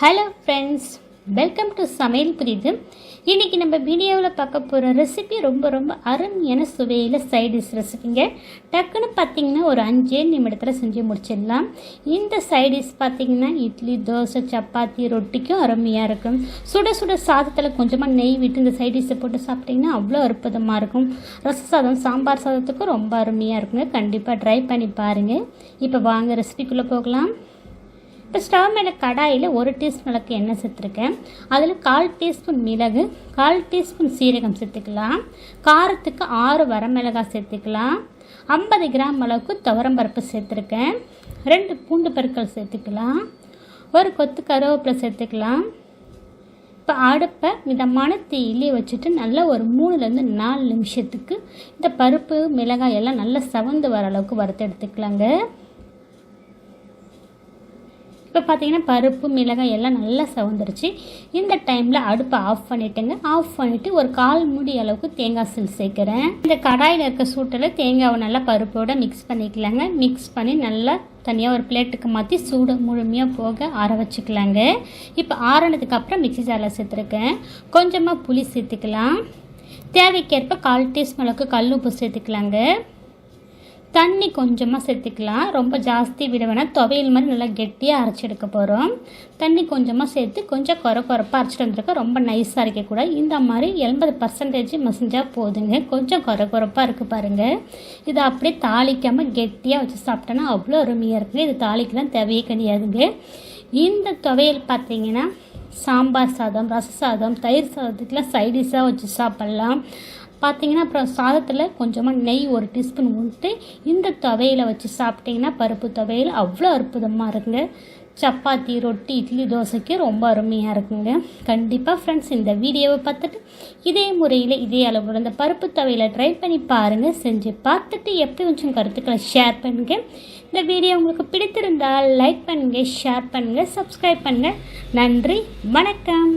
Hello friends welcome to சமையல் புரியுது இன்றைக்கி நம்ம வீடியோவில் பார்க்க போகிற ரெசிபி ரொம்ப ரொம்ப அருமையான சுவையில் சைடிஷ் ரெசிபிங்க டக்குன்னு பார்த்தீங்கன்னா ஒரு அஞ்சே நிமிடத்தில் செஞ்சு முடிச்சிடலாம். இந்த சைடிஷ் பார்த்தீங்கன்னா இட்லி தோசை சப்பாத்தி ரொட்டிக்கும் அருமையாக இருக்கும். சுட சுட சாதத்தில் கொஞ்சமாக நெய் விட்டு இந்த சைடிஷை போட்டு சாப்பிட்டிங்கன்னா அவ்வளோ அற்புதமாக இருக்கும். ரச சாதம் சாம்பார் சாதத்துக்கும் ரொம்ப அருமையாக இருக்குங்க. கண்டிப்பாக ட்ரை பண்ணி பாருங்கள் இப்போ வாங்க ரெசிபிக்குள்ளே போகலாம். இப்போ ஸ்டவ் மேலே கடாயில் ஒரு டீஸ்பூன் அளவுக்கு எண்ணெய் சேர்த்துருக்கேன். அதில் கால் டீஸ்பூன் மிளகு கால் டீஸ்பூன் சீரகம் சேர்த்துக்கலாம். காரத்துக்கு ஆறு வரமிளகாய் சேர்த்துக்கலாம். ஐம்பது கிராம் அளவுக்கு துவரம்பருப்பு சேர்த்துருக்கேன். ரெண்டு பூண்டு பருக்கள் சேர்த்துக்கலாம். ஒரு கொத்து கருவேப்பிலை சேர்த்துக்கலாம். இப்போ அடுப்பை மிதமான தீயிலே வச்சுட்டு நல்லா ஒரு மூணுலேருந்து நாலு நிமிஷத்துக்கு இந்த பருப்பு மிளகாய் எல்லாம் நல்லா சவந்து வர அளவுக்கு வறுத்து எடுத்துக்கலாங்க. இப்போ பார்த்தீங்கன்னா பருப்பு மிளகாய் எல்லாம் நல்லா சவந்துருச்சு. இந்த டைமில் அடுப்பை ஆஃப் பண்ணிட்டேங்க. ஆஃப் பண்ணிவிட்டு ஒரு கால் மூடி அளவுக்கு தேங்காய் சில் சேர்க்குறேன். இந்த கடாயில் இருக்க சூட்டில் தேங்காவை நல்லா பருப்போடு மிக்ஸ் பண்ணிக்கலாங்க. மிக்ஸ் பண்ணி நல்லா தனியாக ஒரு பிளேட்டுக்கு மாற்றி சூடு முழுமையாக போக ஆற வச்சுக்கலாங்க. இப்போ ஆறினதுக்கு அப்புறம் மிக்சி ஜாரில் சேர்த்துருக்கேன். கொஞ்சமாக புளி சேர்த்துக்கலாம். தேவைக்கேற்ப கால் டீஸ்பூன் அளவுக்கு கல் உப்பு சேர்த்துக்கலாங்க. தண்ணி கொஞ்சமாக சேர்த்துக்கலாம். ரொம்ப ஜாஸ்தி விட வேணாம். துவையல் மாதிரி நல்லா கெட்டியாக அரைச்சி எடுக்க போகிறோம் தண்ணி கொஞ்சமாக சேர்த்து கொஞ்சம் குறை குறைப்பாக அரைச்சிட்டு வந்திருக்கோம். ரொம்ப நைஸாக இருக்கக்கூடாது இந்த மாதிரி எண்பது பர்சன்டேஜ் மசிஞ்சால் போதுங்க. கொஞ்சம் குறை குறைப்பாக இருக்குது பாருங்கள் இதை அப்படியே தாளிக்காமல் கெட்டியாக வச்சு சாப்பிட்டோன்னா அவ்வளோ அருமையாக இருக்குது இது தாளிக்கலாம் தேவையே கிடையாதுங்க. இந்த துவையல் பார்த்தீங்கன்னா சாம்பார் சாதம் ரச சாதம் தயிர் சாதத்துக்கெலாம் சைடிஷாக வச்சு சாப்பிட்லாம். பார்த்தீங்கன்னா அப்புறம் சாதத்தில் கொஞ்சமாக நெய் ஒரு டீஸ்பூன் ஊற்றி இந்த துவையில் வச்சு சாப்பிட்டிங்கன்னா பருப்பு துவையில் அவ்வளோ அற்புதமாக இருக்குங்க. சப்பாத்தி ரொட்டி இட்லி தோசைக்கு ரொம்ப அருமையாக இருக்குங்க. கண்டிப்பாக ஃப்ரெண்ட்ஸ் இந்த வீடியோவை பார்த்துட்டு இதே முறையில் இதே அளவு இந்த பருப்பு துவையில் ட்ரை பண்ணி பாருங்கள் செஞ்சு பார்த்துட்டு எப்படி கொஞ்சம் கருத்துக்களை ஷேர் பண்ணுங்கள் இந்த வீடியோ உங்களுக்கு பிடித்திருந்தால் லைக் பண்ணுங்கள் ஷேர் பண்ணுங்கள் சப்ஸ்கிரைப் பண்ணுங்கள் நன்றி வணக்கம்.